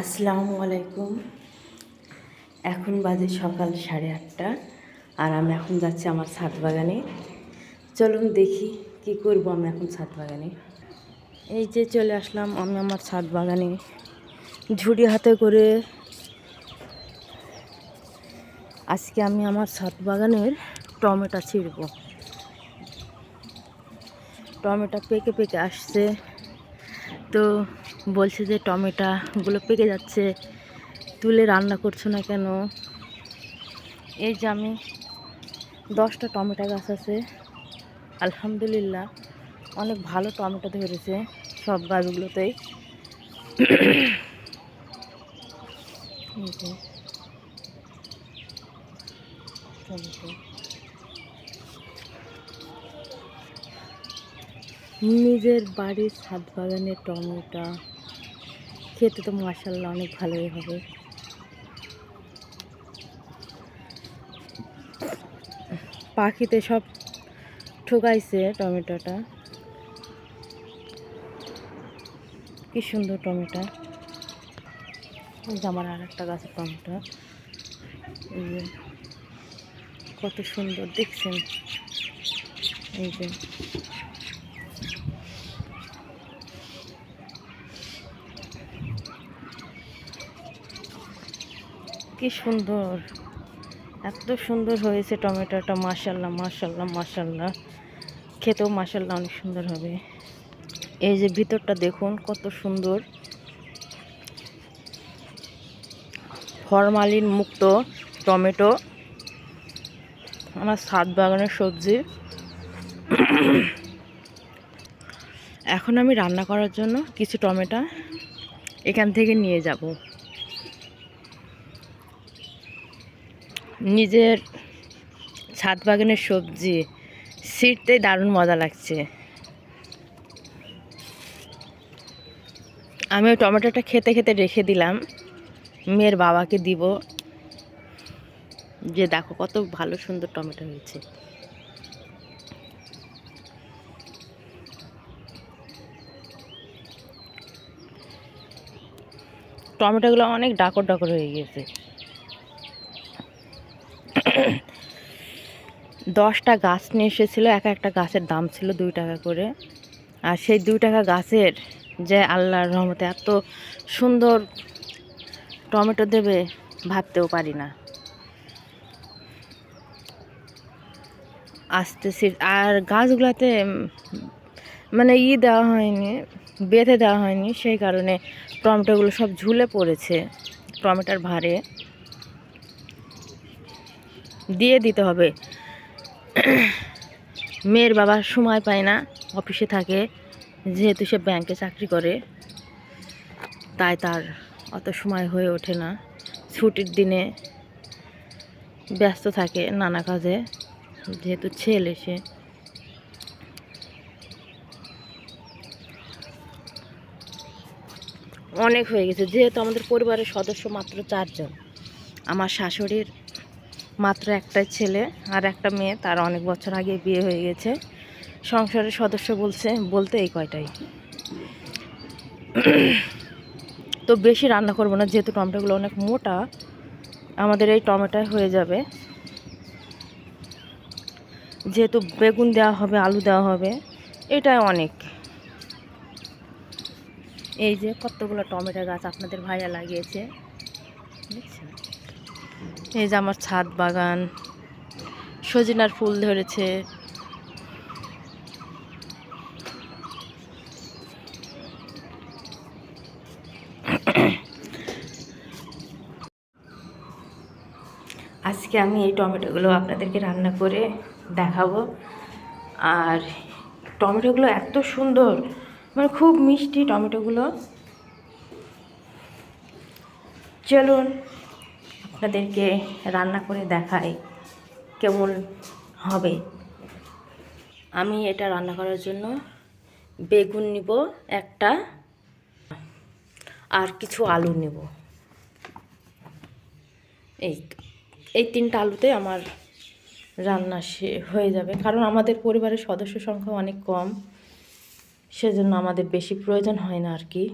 আসসালামু আলাইকুম। এখন বাজে সকাল সাড়ে আটটা আর আমি এখন যাচ্ছি আমার ছাদ বাগানে। চলুন দেখি কি করব আমি এখন ছাদ বাগানে। এই যে চলে আসলাম আমি আমার ছাদ বাগানে। ঝুড়ি হাতে করে আজকে আমি আমার ছাদ বাগানের টমেটো ছিঁড়ব। টমেটো পেকে পেকে আসছে। তো বলছে যে টমেটোগুলো পেকে যাচ্ছে, তুলে রান্না করছ না কেন? এই যে আমি দশটা টমেটো গাছ আছে, আলহামদুলিল্লাহ অনেক ভালো টমেটো ধরেছে সব গাছগুলোতেই। নিজের বাড়ির ছাদ বাগানের টমেটো। খেতে তো মাসাল্লাহ অনেক ভালোই হবে। পাখিতে সব ঠোকাইছে টমেটোটা। কি সুন্দর টমেটো। আমার আর একটা গাছের টমেটো কত সুন্দর, দেখছেন? এই যে কি সুন্দর। এত সুন্দর হয়েছে টমেটোটা, মাশাল্লাহ মাশাল্লাহ মাশাল্লাহ। খেতেও মাশাল্লাহ অনেক সুন্দর হবে। এই যে ভিতরটা দেখুন, কত সুন্দর। ফরমালিন মুক্ত টমেটো। আমার ছাদ বাগানের সবজি। এখন আমি রান্না করার জন্য কিছু টমেটো এখান থেকে নিয়ে যাব। নিজের ছাদ বাগানের সবজি ছিঁড়তে দারুণ মজা লাগছে। আমি ওই টমেটোটা খেতে খেতে রেখে দিলাম। মেয়ের বাবাকে দিব। যে দেখো কত ভালো সুন্দর টমেটো হয়েছে। টমেটোগুলো অনেক ডাকর ডাকর হয়ে গেছে দশটা গাছ নিয়ে এসেছিল, এক একটা গাছের দাম ছিল দুই টাকা করে। আর সেই দুই টাকা গাছের যে আল্লাহর রহমতে এত সুন্দর টমেটো দেবে ভাবতেও পারি না। আসতেছি, আর গাছগুলোতে মানে ই দেওয়া হয়নি, বেঁধে দেওয়া হয়নি, সেই কারণে টমেটোগুলো সব ঝুলে পড়েছে টমেটোর ভারে দিয়ে দিতে হবে। মেয়ের বাবা সময় পায় না, অফিসে থাকে, যেহেতু সে ব্যাংকে চাকরি করে। তাই তার অত সময় হয়ে ওঠে না। ছুটির দিনে ব্যস্ত থাকে নানা কাজে, যেহেতু ছেলে সে। অনেক হয়ে গেছে, যেহেতু আমাদের পরিবারের সদস্য মাত্র চারজন। আমার শাশুড়ির মাত্র একটা ছেলে আর একটা মেয়ে, তার অনেক বছর আগে বিয়ে হয়ে গেছে। সংসারের সদস্য বলছে, বলতে এই কয়টাই। তো বেশি রান্না করব না, যেহেতু টমেটোগুলো অনেক মোটা, আমাদের এই টমেটোয় হয়ে যাবে। যেহেতু বেগুন দেওয়া হবে, আলু দেওয়া হবে, এটাই অনেক। এই যে কতগুলো টমেটো গাছ আপনাদের ভাইয়া লাগিয়েছে। দেখছেন? এই যে আমার ছাদ বাগান, সজিনার ফুল ধরেছে। আজকে আমি এই টমেটোগুলো আপনাদেরকে রান্না করে দেখাবো। আর টমেটোগুলো এত সুন্দর মানে খুব মিষ্টি টমেটোগুলো। চলুন আপনাদেরকে রান্না করে দেখাই কেমন হবে। আমি এটা রান্না করার জন্য বেগুন নিব একটা, আর কিছু আলু নেব। এই এই তিনটা আলুতে আমার রান্না সে হয়ে যাবে, কারণ আমাদের পরিবারের সদস্য সংখ্যা অনেক কম, সেজন্য আমাদের বেশি প্রয়োজন হয় না আর কি।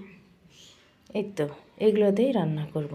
এই তো এগুলো দিয়েই রান্না করব।